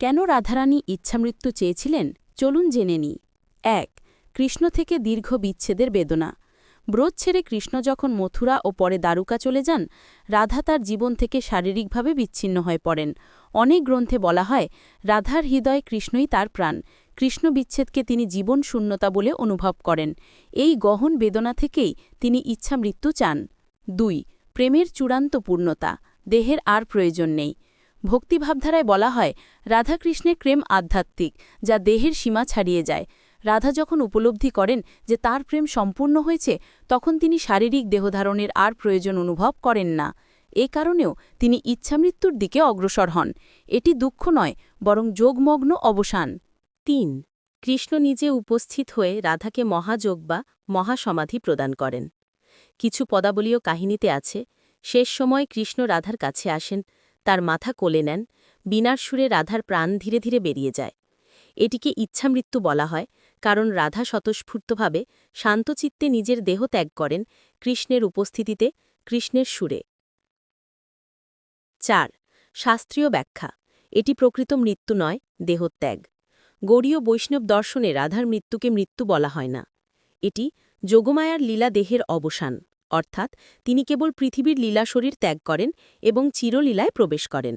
কেন রাধারানী ইচ্ছামৃত্যু চেয়েছিলেন, চলুন জেনে নিই। এক, কৃষ্ণ থেকে দীর্ঘ বিচ্ছেদের বেদনা। ব্রত ছেড়ে কৃষ্ণ যখন মথুরা ও পরে দ্বারুকা চলে যান, রাধা তার জীবন থেকে শারীরিকভাবে বিচ্ছিন্ন হয়ে পড়েন। অনেক গ্রন্থে বলা হয়, রাধার হৃদয় কৃষ্ণই তার প্রাণ। কৃষ্ণ বিচ্ছেদকে তিনি জীবন শূন্যতা বলে অনুভব করেন। এই গহন বেদনা থেকেই তিনি ইচ্ছা মৃত্যু চান। দুই, প্রেমের চূড়ান্ত পূর্ণতা। দেহের আর প্রয়োজন নেই। ভক্তিভাবধারায় বলা হয়, রাধাকৃষ্ণের প্রেম আধ্যাত্মিক, যা দেহের সীমা ছাড়িয়ে যায়। রাধা যখন উপলব্ধি করেন যে তার প্রেম সম্পূর্ণ হয়েছে, তখন তিনি শারীরিক দেহধারণের আর প্রয়োজন অনুভব করেন না। এ কারণেও তিনি ইচ্ছামৃত্যুর দিকে অগ্রসর হন। এটি দুঃখ নয়, বরং যোগমগ্ন অবসান। তিন, কৃষ্ণ নিজে উপস্থিত হয়ে রাধাকে মহাযোগ বা মহাসমাধি প্রদান করেন। কিছু পদাবলীয় কাহিনীতে আছে, শেষ সময় কৃষ্ণ রাধার কাছে আসেন তার মাথা কোলে নেন, বিনার সুরে রাধার প্রাণ ধীরে ধীরে বেরিয়ে যায়। এটিকে ইচ্ছামৃত্যু বলা হয়, কারণ রাধা স্বতঃস্ফূর্তভাবে শান্তচিত্তে নিজের দেহ ত্যাগ করেন কৃষ্ণের উপস্থিতিতে, কৃষ্ণের সুরে। চার, শাস্ত্রীয় ব্যাখ্যা। এটি প্রকৃত মৃত্যু নয়, দেহত্যাগ। গৌড়ীয় বৈষ্ণব দর্শনে রাধার মৃত্যুকে মৃত্যু বলা হয় না। এটি যোগমায়ার লীলা দেহের অবসান। অর্থাৎ তিনি কেবল পৃথিবীর লীলা শরীর ত্যাগ করেন এবং চিরলীলায় প্রবেশ করেন।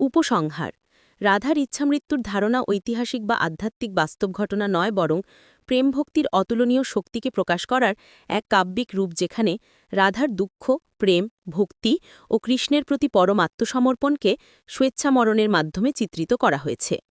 উপসংহার। রাধার ইচ্ছামৃত্যুর ধারণা ঐতিহাসিক বা আধ্যাত্মিক বাস্তব ঘটনা নয় বরং প্রেমভক্তির অতুলনীয় শক্তিকে প্রকাশ করার এক কাব্যিক রূপ যেখানে রাধার দুঃখ, প্রেম, ভক্তি ও কৃষ্ণের প্রতি পরম আত্মসমর্পণকে স্বেচ্ছামরণের মাধ্যমে চিত্রিত করা হয়েছে।